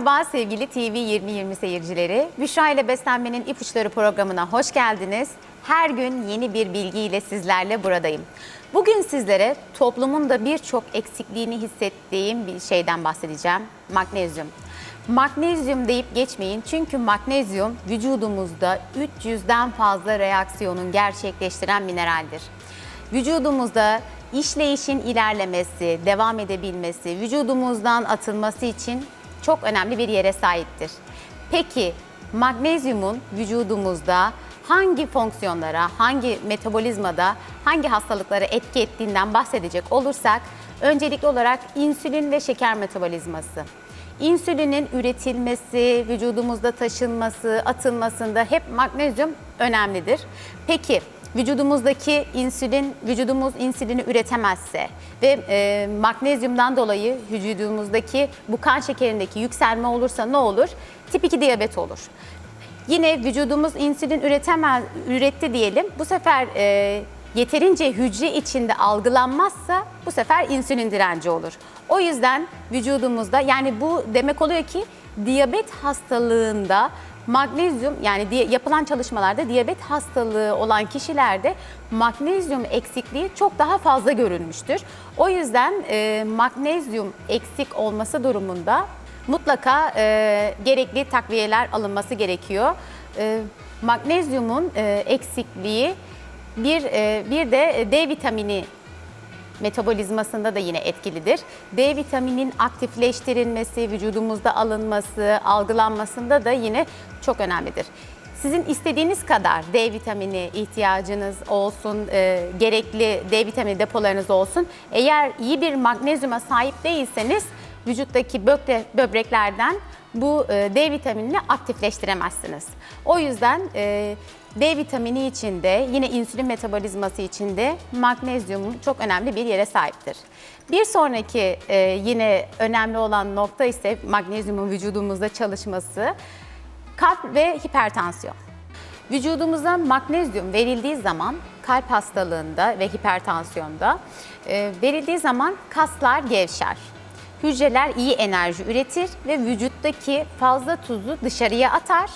Merhaba sevgili TV 2020 seyircileri. Büşra ile Beslenmenin İpuçları programına hoş geldiniz. Her gün yeni bir bilgiyle sizlerle buradayım. Bugün sizlere toplumun da birçok eksikliğini hissettiğim bir şeyden bahsedeceğim. Magnezyum. Magnezyum deyip geçmeyin çünkü magnezyum vücudumuzda 300'den fazla reaksiyonun gerçekleştiren mineraldir. Vücudumuzda işleyişin ilerlemesi, devam edebilmesi, vücudumuzdan atılması için çok önemli bir yere sahiptir. Peki magnezyumun vücudumuzda hangi fonksiyonlara, hangi metabolizmada, hangi hastalıklara etki ettiğinden bahsedecek olursak öncelikli olarak insülin ve şeker metabolizması. İnsülinin üretilmesi, vücudumuzda taşınması, atılmasında hep magnezyum önemlidir. Peki vücudumuzdaki insülin, vücudumuz insülini üretemezse ve e, magnezyumdan dolayı vücudumuzdaki bu kan şekerindeki yükselme olursa ne olur? Tip 2 diyabet olur. Yine vücudumuz insülin üretemez, üretti diyelim. Bu sefer e, yeterince hücre içinde algılanmazsa bu sefer insülin direnci olur. O yüzden vücudumuzda yani bu demek oluyor ki diyabet hastalığında magnezyum yani yapılan çalışmalarda diyabet hastalığı olan kişilerde magnezyum eksikliği çok daha fazla görülmüştür. O yüzden e, magnezyum eksik olması durumunda mutlaka e, gerekli takviyeler alınması gerekiyor. E, magnezyumun e, eksikliği bir e, bir de D vitamini metabolizmasında da yine etkilidir. D vitaminin aktifleştirilmesi, vücudumuzda alınması, algılanmasında da yine çok önemlidir. Sizin istediğiniz kadar D vitamini ihtiyacınız olsun, e, gerekli D vitamini depolarınız olsun. Eğer iyi bir magnezyuma sahip değilseniz vücuttaki böbre, böbreklerden bu e, D vitaminini aktifleştiremezsiniz. O yüzden e, D vitamini içinde yine insülin metabolizması içinde magnezyum çok önemli bir yere sahiptir. Bir sonraki e, yine önemli olan nokta ise magnezyumun vücudumuzda çalışması kalp ve hipertansiyon. Vücudumuza magnezyum verildiği zaman kalp hastalığında ve hipertansiyonda e, verildiği zaman kaslar gevşer. Hücreler iyi enerji üretir ve vücuttaki fazla tuzu dışarıya atar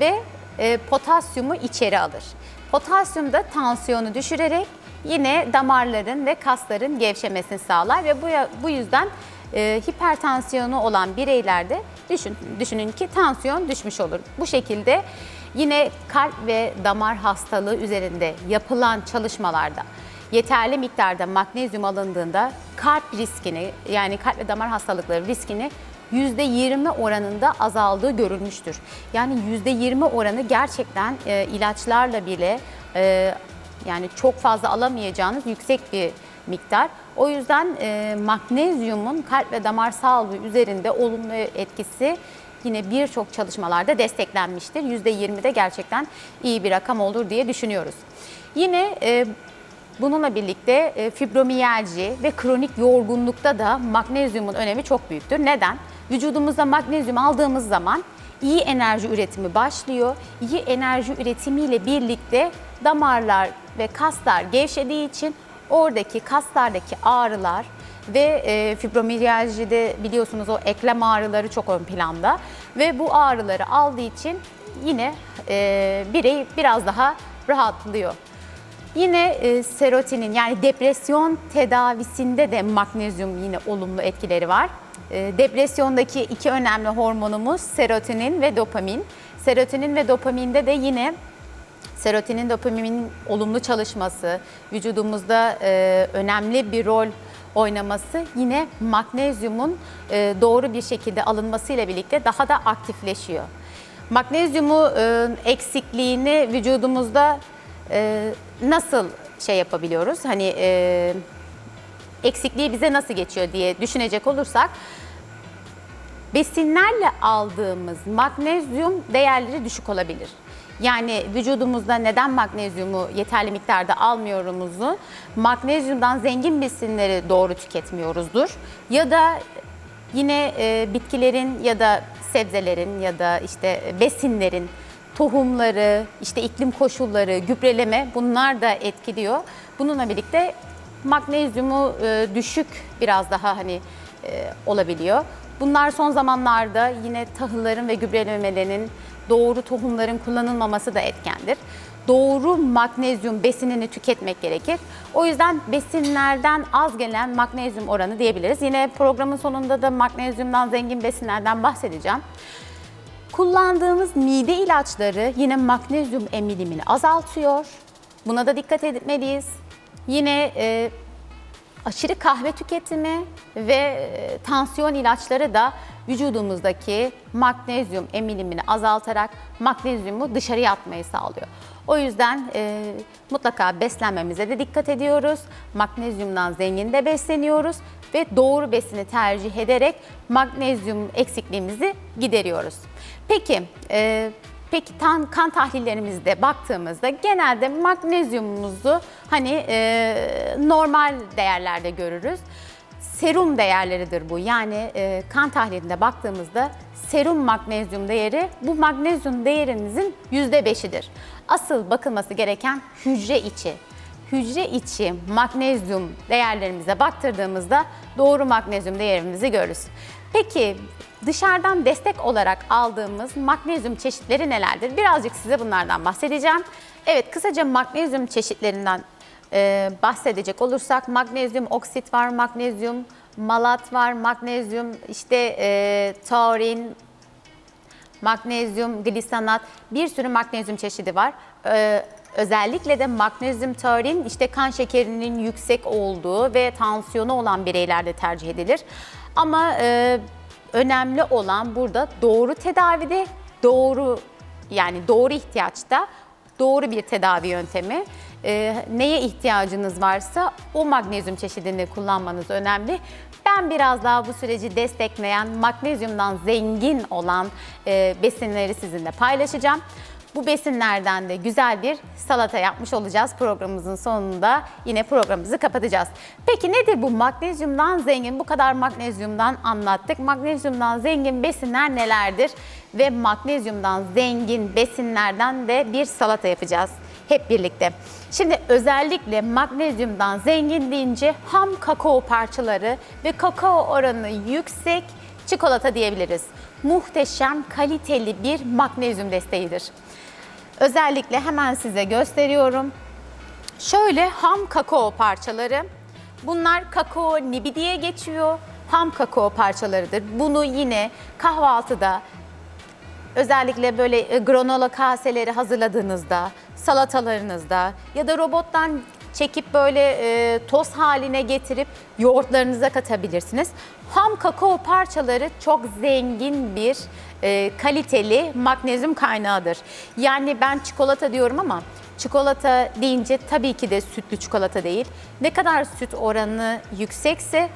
ve e, potasyumu içeri alır. Potasyum da tansiyonu düşürerek yine damarların ve kasların gevşemesini sağlar ve bu, yüzden e, hipertansiyonu olan bireylerde düşün, düşünün ki tansiyon düşmüş olur. Bu şekilde yine kalp ve damar hastalığı üzerinde yapılan çalışmalarda yeterli miktarda magnezyum alındığında kalp riskini yani kalp ve damar hastalıkları riskini %20 oranında azaldığı görülmüştür. Yani %20 oranı gerçekten e, ilaçlarla bile e, yani çok fazla alamayacağınız yüksek bir miktar. O yüzden e, magnezyumun kalp ve damar sağlığı üzerinde olumlu etkisi yine birçok çalışmalarda desteklenmiştir. %20'de gerçekten iyi bir rakam olur diye düşünüyoruz. Yine e, Bununla birlikte e, fibromiyalji ve kronik yorgunlukta da magnezyumun önemi çok büyüktür. Neden? Vücudumuzda magnezyum aldığımız zaman iyi enerji üretimi başlıyor. İyi enerji üretimiyle birlikte damarlar ve kaslar gevşediği için oradaki kaslardaki ağrılar ve e, fibromiyajide biliyorsunuz o eklem ağrıları çok ön planda ve bu ağrıları aldığı için yine e, birey biraz daha rahatlıyor. Yine e, serotinin yani depresyon tedavisinde de magnezyum yine olumlu etkileri var. E, depresyondaki iki önemli hormonumuz serotonin ve dopamin. Serotonin ve dopaminde de yine serotonin dopaminin olumlu çalışması, vücudumuzda e, önemli bir rol oynaması yine magnezyumun e, doğru bir şekilde alınmasıyla birlikte daha da aktifleşiyor. Magnezyumu e, eksikliğini vücudumuzda nasıl şey yapabiliyoruz? Hani eksikliği bize nasıl geçiyor diye düşünecek olursak besinlerle aldığımız magnezyum değerleri düşük olabilir. Yani vücudumuzda neden magnezyumu yeterli miktarda almıyorumuzu magnezyumdan zengin besinleri doğru tüketmiyoruzdur. Ya da yine e, bitkilerin ya da sebzelerin ya da işte besinlerin tohumları, işte iklim koşulları, gübreleme bunlar da etkiliyor. Bununla birlikte magnezyumu e, düşük biraz daha hani e, olabiliyor. Bunlar son zamanlarda yine tahılların ve gübrelemelerinin doğru tohumların kullanılmaması da etkendir. Doğru magnezyum besinini tüketmek gerekir. O yüzden besinlerden az gelen magnezyum oranı diyebiliriz. Yine programın sonunda da magnezyumdan zengin besinlerden bahsedeceğim. Kullandığımız mide ilaçları yine magnezyum emilimini azaltıyor. Buna da dikkat etmeliyiz. Yine e, aşırı kahve tüketimi ve e, tansiyon ilaçları da vücudumuzdaki magnezyum emilimini azaltarak magnezyumu dışarıya atmayı sağlıyor. O yüzden e, mutlaka beslenmemize de dikkat ediyoruz. Magnezyumdan zengin de besleniyoruz ve doğru besini tercih ederek magnezyum eksikliğimizi gideriyoruz. Peki, e, Peki tan, kan tahlillerimizde baktığımızda genelde magnezyumumuzu hani e, normal değerlerde görürüz. Serum değerleridir bu. Yani e, kan tahlilinde baktığımızda serum magnezyum değeri bu magnezyum değerinizin %5'idir. Asıl bakılması gereken hücre içi. Hücre içi magnezyum değerlerimize baktırdığımızda doğru magnezyum değerimizi görürüz. Peki dışarıdan destek olarak aldığımız magnezyum çeşitleri nelerdir? Birazcık size bunlardan bahsedeceğim. Evet kısaca magnezyum çeşitlerinden e, bahsedecek olursak magnezyum oksit var, magnezyum malat var, magnezyum işte e, taurin, magnezyum glisanat bir sürü magnezyum çeşidi var. Ee, özellikle de magnezyum taurin işte kan şekerinin yüksek olduğu ve tansiyonu olan bireylerde tercih edilir. Ama e, önemli olan burada doğru tedavide doğru yani doğru ihtiyaçta doğru bir tedavi yöntemi. Ee, neye ihtiyacınız varsa o magnezyum çeşidini kullanmanız önemli. Ben biraz daha bu süreci destekleyen magnezyumdan zengin olan e, besinleri sizinle paylaşacağım. Bu besinlerden de güzel bir salata yapmış olacağız programımızın sonunda. Yine programımızı kapatacağız. Peki nedir bu magnezyumdan zengin? Bu kadar magnezyumdan anlattık. Magnezyumdan zengin besinler nelerdir? Ve magnezyumdan zengin besinlerden de bir salata yapacağız hep birlikte. Şimdi özellikle magnezyumdan zengin deyince ham kakao parçaları ve kakao oranı yüksek çikolata diyebiliriz. Muhteşem kaliteli bir magnezyum desteğidir. Özellikle hemen size gösteriyorum. Şöyle ham kakao parçaları. Bunlar kakao nibi diye geçiyor. Ham kakao parçalarıdır. Bunu yine kahvaltıda özellikle böyle e, granola kaseleri hazırladığınızda, salatalarınızda ya da robottan çekip böyle e, toz haline getirip yoğurtlarınıza katabilirsiniz. Ham kakao parçaları çok zengin bir e, kaliteli magnezyum kaynağıdır. Yani ben çikolata diyorum ama çikolata deyince tabii ki de sütlü çikolata değil. Ne kadar süt oranı yüksekse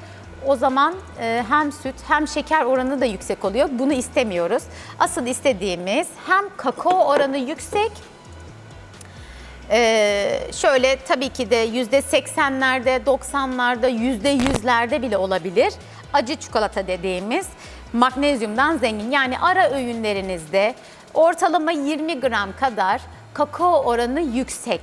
o zaman e, hem süt hem şeker oranı da yüksek oluyor. Bunu istemiyoruz. Asıl istediğimiz hem kakao oranı yüksek ee, şöyle tabii ki de yüzde seksenlerde, 90'larda, yüzde yüzlerde bile olabilir. Acı çikolata dediğimiz magnezyumdan zengin. Yani ara öğünlerinizde ortalama 20 gram kadar kakao oranı yüksek.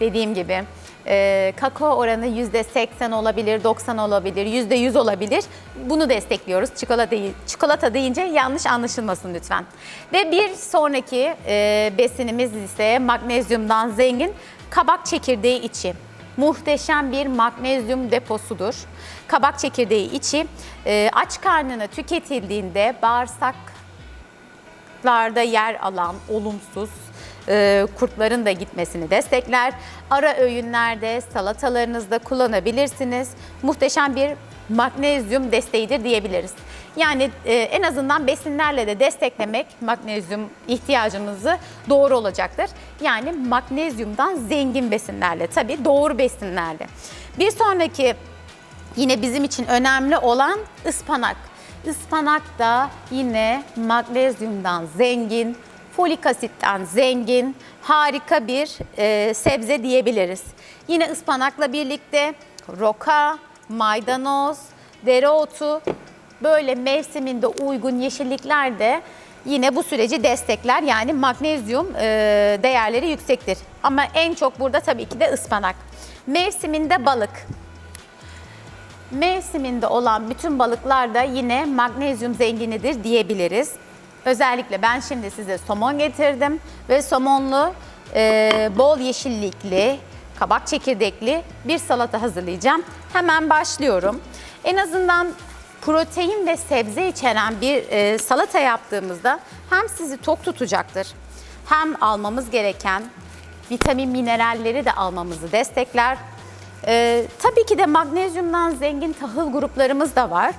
Dediğim gibi e, kakao oranı yüzde 80 olabilir, 90 olabilir, yüzde 100 olabilir. Bunu destekliyoruz. Çikolata, çikolata deyince yanlış anlaşılmasın lütfen. Ve bir sonraki e, besinimiz ise magnezyumdan zengin kabak çekirdeği içi. Muhteşem bir magnezyum deposudur. Kabak çekirdeği içi e, aç karnına tüketildiğinde bağırsaklarda yer alan olumsuz e, kurtların da gitmesini destekler. Ara öğünlerde, salatalarınızda kullanabilirsiniz. Muhteşem bir magnezyum desteğidir diyebiliriz. Yani e, en azından besinlerle de desteklemek magnezyum ihtiyacımızı doğru olacaktır. Yani magnezyumdan zengin besinlerle tabii doğru besinlerle. Bir sonraki yine bizim için önemli olan ıspanak. Ispanak da yine magnezyumdan zengin, folik asitten zengin, harika bir e, sebze diyebiliriz. Yine ıspanakla birlikte roka, maydanoz, dereotu böyle mevsiminde uygun yeşillikler de yine bu süreci destekler. Yani magnezyum e, değerleri yüksektir. Ama en çok burada tabii ki de ıspanak. Mevsiminde balık. mevsiminde olan bütün balıklar da yine magnezyum zenginidir diyebiliriz. Özellikle ben şimdi size somon getirdim ve somonlu e, bol yeşillikli, kabak çekirdekli bir salata hazırlayacağım. Hemen başlıyorum. En azından protein ve sebze içeren bir e, salata yaptığımızda hem sizi tok tutacaktır hem almamız gereken vitamin mineralleri de almamızı destekler. E, tabii ki de magnezyumdan zengin tahıl gruplarımız da var.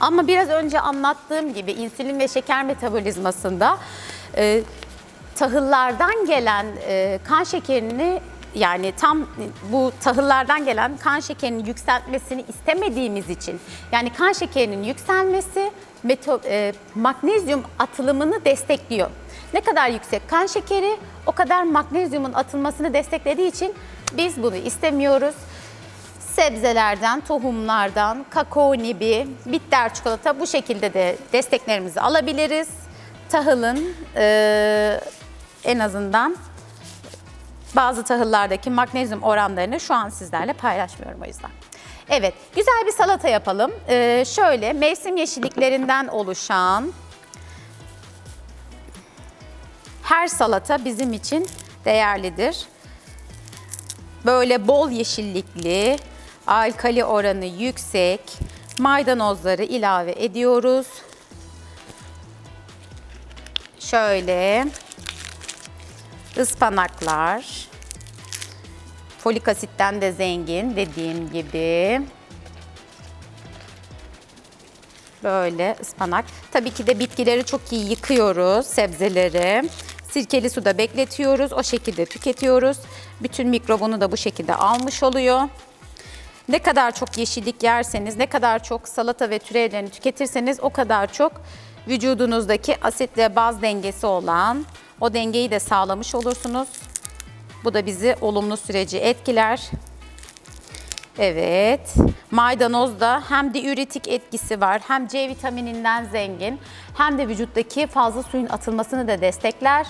Ama biraz önce anlattığım gibi insülin ve şeker metabolizmasında e, tahıllardan gelen e, kan şekerini yani tam bu tahıllardan gelen kan şekerinin yükseltmesini istemediğimiz için yani kan şekerinin yükselmesi meto, e, magnezyum atılımını destekliyor. Ne kadar yüksek kan şekeri o kadar magnezyumun atılmasını desteklediği için biz bunu istemiyoruz sebzelerden, tohumlardan, kakao nibi, bitter çikolata bu şekilde de desteklerimizi alabiliriz. Tahılın e, en azından bazı tahıllardaki magnezyum oranlarını şu an sizlerle paylaşmıyorum o yüzden. Evet, güzel bir salata yapalım. E, şöyle mevsim yeşilliklerinden oluşan her salata bizim için değerlidir. Böyle bol yeşillikli, alkali oranı yüksek maydanozları ilave ediyoruz. Şöyle ıspanaklar. Folik asitten de zengin dediğim gibi. Böyle ıspanak. Tabii ki de bitkileri çok iyi yıkıyoruz, sebzeleri. Sirkeli suda bekletiyoruz, o şekilde tüketiyoruz. Bütün mikrobunu da bu şekilde almış oluyor. Ne kadar çok yeşillik yerseniz, ne kadar çok salata ve türevlerini tüketirseniz o kadar çok vücudunuzdaki asit ve baz dengesi olan o dengeyi de sağlamış olursunuz. Bu da bizi olumlu süreci etkiler. Evet. Maydanoz da hem diüretik etkisi var hem C vitamininden zengin hem de vücuttaki fazla suyun atılmasını da destekler.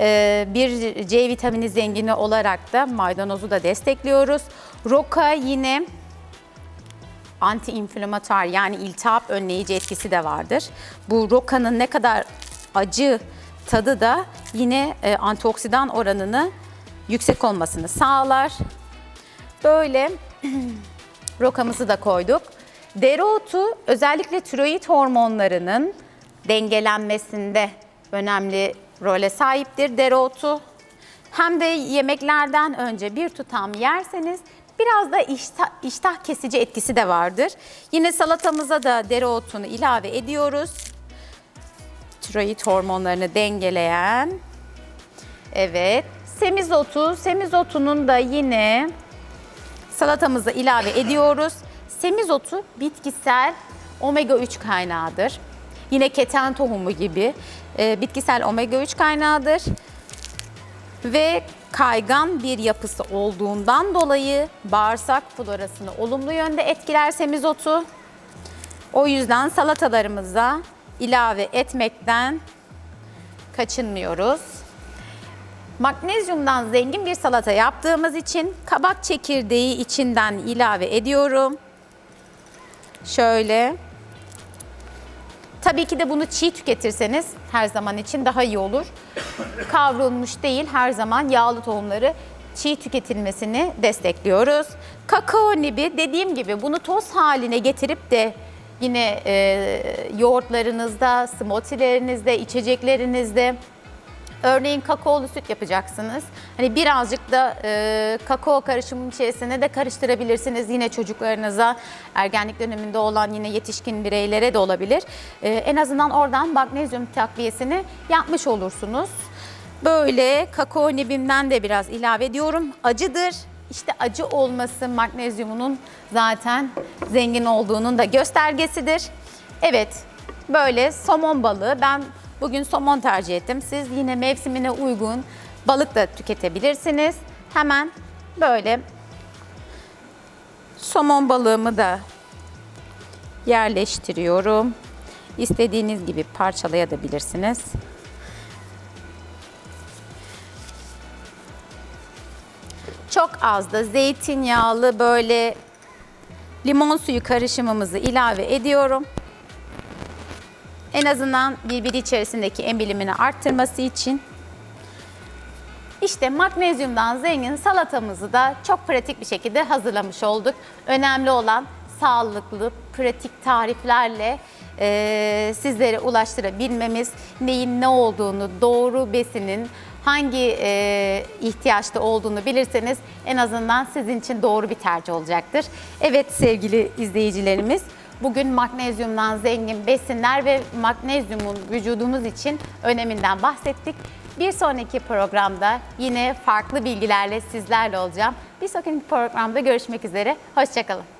Ee, bir C vitamini zengini olarak da maydanozu da destekliyoruz. Roka yine anti-inflamatuar yani iltihap önleyici etkisi de vardır. Bu rokanın ne kadar acı tadı da yine e, antioksidan oranını yüksek olmasını sağlar. Böyle rokamızı da koyduk. Dereotu özellikle tiroid hormonlarının dengelenmesinde önemli role sahiptir dereotu. Hem de yemeklerden önce bir tutam yerseniz biraz da iştah, iştah kesici etkisi de vardır. Yine salatamıza da dereotunu ilave ediyoruz. Tiroid hormonlarını dengeleyen. Evet. Semizotu, semizotunun da yine salatamıza ilave ediyoruz. Semizotu bitkisel omega 3 kaynağıdır. Yine keten tohumu gibi e, bitkisel omega 3 kaynağıdır. Ve kaygan bir yapısı olduğundan dolayı bağırsak florasını olumlu yönde etkiler semizotu. O yüzden salatalarımıza ilave etmekten kaçınmıyoruz. Magnezyumdan zengin bir salata yaptığımız için kabak çekirdeği içinden ilave ediyorum. Şöyle. Tabii ki de bunu çiğ tüketirseniz her zaman için daha iyi olur. Kavrulmuş değil her zaman yağlı tohumları çiğ tüketilmesini destekliyoruz. Kakao nibi dediğim gibi bunu toz haline getirip de yine e, yoğurtlarınızda, smoothie'lerinizde, içeceklerinizde Örneğin kakaolu süt yapacaksınız. Hani birazcık da e, kakao karışımının içerisine de karıştırabilirsiniz. Yine çocuklarınıza, ergenlik döneminde olan yine yetişkin bireylere de olabilir. E, en azından oradan magnezyum takviyesini yapmış olursunuz. Böyle kakao nibimden de biraz ilave ediyorum. Acıdır. İşte acı olması magnezyumunun zaten zengin olduğunun da göstergesidir. Evet, böyle somon balığı ben Bugün somon tercih ettim. Siz yine mevsimine uygun balık da tüketebilirsiniz. Hemen böyle somon balığımı da yerleştiriyorum. İstediğiniz gibi parçalayabilirsiniz. Çok az da zeytinyağlı böyle limon suyu karışımımızı ilave ediyorum. En azından birbiri içerisindeki emilimini arttırması için. İşte magnezyumdan zengin salatamızı da çok pratik bir şekilde hazırlamış olduk. Önemli olan sağlıklı, pratik tariflerle eee, sizlere ulaştırabilmemiz, neyin ne olduğunu, doğru besinin hangi eee, ihtiyaçta olduğunu bilirseniz en azından sizin için doğru bir tercih olacaktır. Evet sevgili izleyicilerimiz, Bugün magnezyumdan zengin besinler ve magnezyumun vücudumuz için öneminden bahsettik. Bir sonraki programda yine farklı bilgilerle sizlerle olacağım. Bir sonraki programda görüşmek üzere. Hoşçakalın.